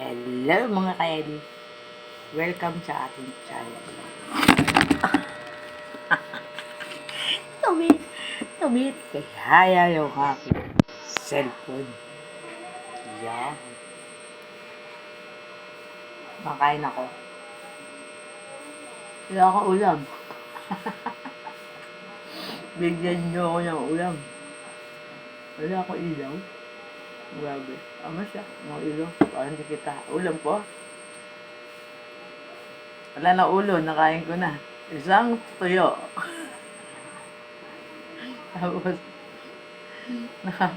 Hello mga ka-Eddie. Welcome sa ating channel. Tumit, tumit. Kaya yung aking cellphone. Yan. Makain ako. Wala akong ulam. Bigyan niyo ako ng ulam. Wala akong ilaw. Grabe. Ama siya. Mga ulo. Parang hindi kita. Ulam po. Wala na ulo. Nakain ko na. Isang tuyo. Tapos, naka,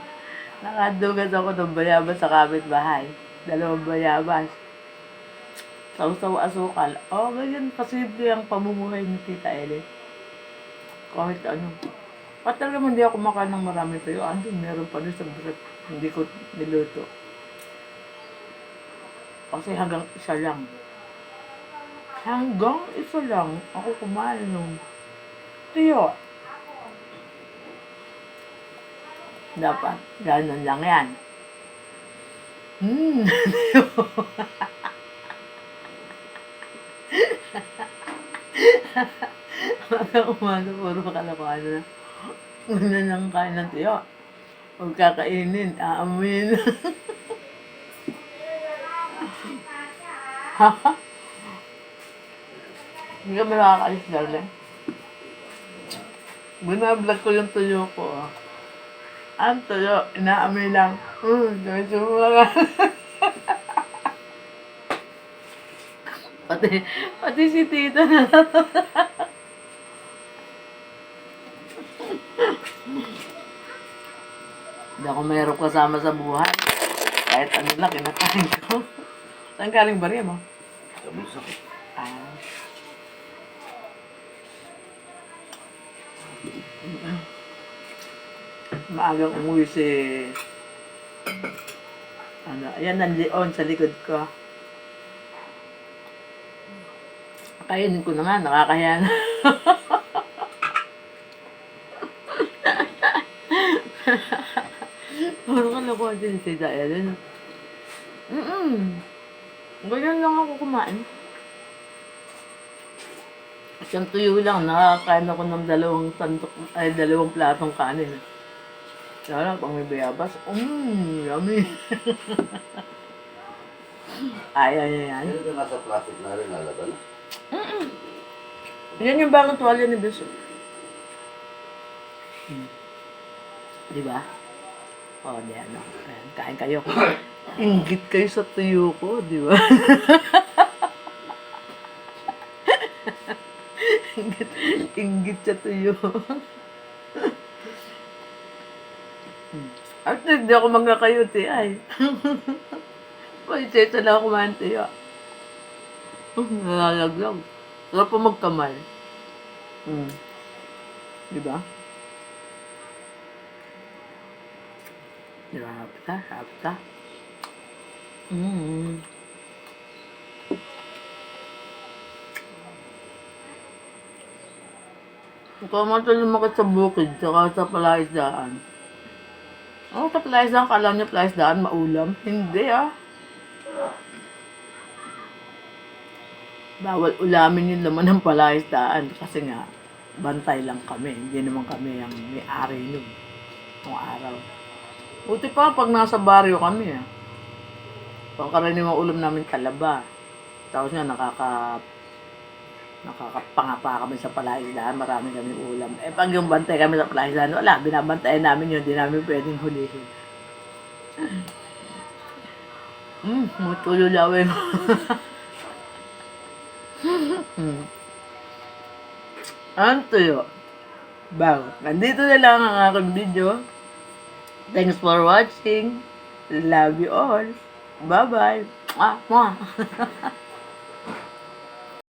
nakadugas ako ng bayabas sa kapitbahay. Dalawang bayabas. Sausaw asukal. Oh, ganyan kasimple ang pamumuhay ni Tita Ellie. Kahit ano. At talaga hindi ako makain ng marami tuyo. Andun, meron pa rin sa brief. Hindi ko niluto. Kasi hanggang isa lang. Hanggang isa lang. Ako kumain nung tuyo. Dapat, ganun lang yan. Hmm, Hanggang umaga, puro kalokohan na. Una nang kain ng tuyo. Huwag kakainin, aamin. Ha? Hindi ka ba nakakaalis, darling? Binablog ko yung tuyo ko, ah. Ang tuyo, inaamin lang. Hmm, medyo mga... pati, pati si tita na Hindi ako mayroong kasama sa buhay. Kahit ano lang, kinakain ko. Saan galing ba rin mo? Ah. Maagang umuwi si... Ano, ayan nandiyon sa likod ko. Kainin ko na nga, nakakahiya na. Puro kalokohan din si Ellen. Mm-mm. Ganyan lang ako kumain. Isang tuyo lang, nakakain ako ng dalawang sandok, ay dalawang platong kanin. Kaya pang may bayabas, mmm, yummy. Ayaw niya yan. Ano yung nasa plastic na rin nalaban? Mm-mm. Yan yung bagong tuwalya ni Beso. Hmm. Di ba? O, di ano. Ayan, kain kayo. Inggit kayo sa tuyo ko, di ba? inggit, inggit sa tuyo. Actually, hindi ako magkakayuti ay. Pwede lang ako kumain tuyo. Nalalaglag. Sarap pa magkamay. Hmm. Di ba? Di ba? Hapta, hapta. Mm. Ikaw man ito lumakit sa bukid, saka sa palaisdaan. Oh, sa palaisdaan, kala niya palaisdaan, maulam. Hindi ah. bawal ulamin yung laman ng palaisdaan kasi nga bantay lang kami. Hindi naman kami ang may-ari nun. Nung araw. Buti pa pag nasa baryo kami ah. Pangkaraniwang ulam namin talaba. Tapos nga nakaka nakakapangapa kami sa palaisdaan, marami kami ulam. Eh pag yung bantay kami sa palaisdaan, wala, binabantayan namin yun, hindi namin pwedeng hulihin. Hmm, matululawin. Hmm. Ang tuyo. Bang. Nandito na lang ang aking video. Thanks for watching. Love you all. Bye-bye. Mwah, mwah.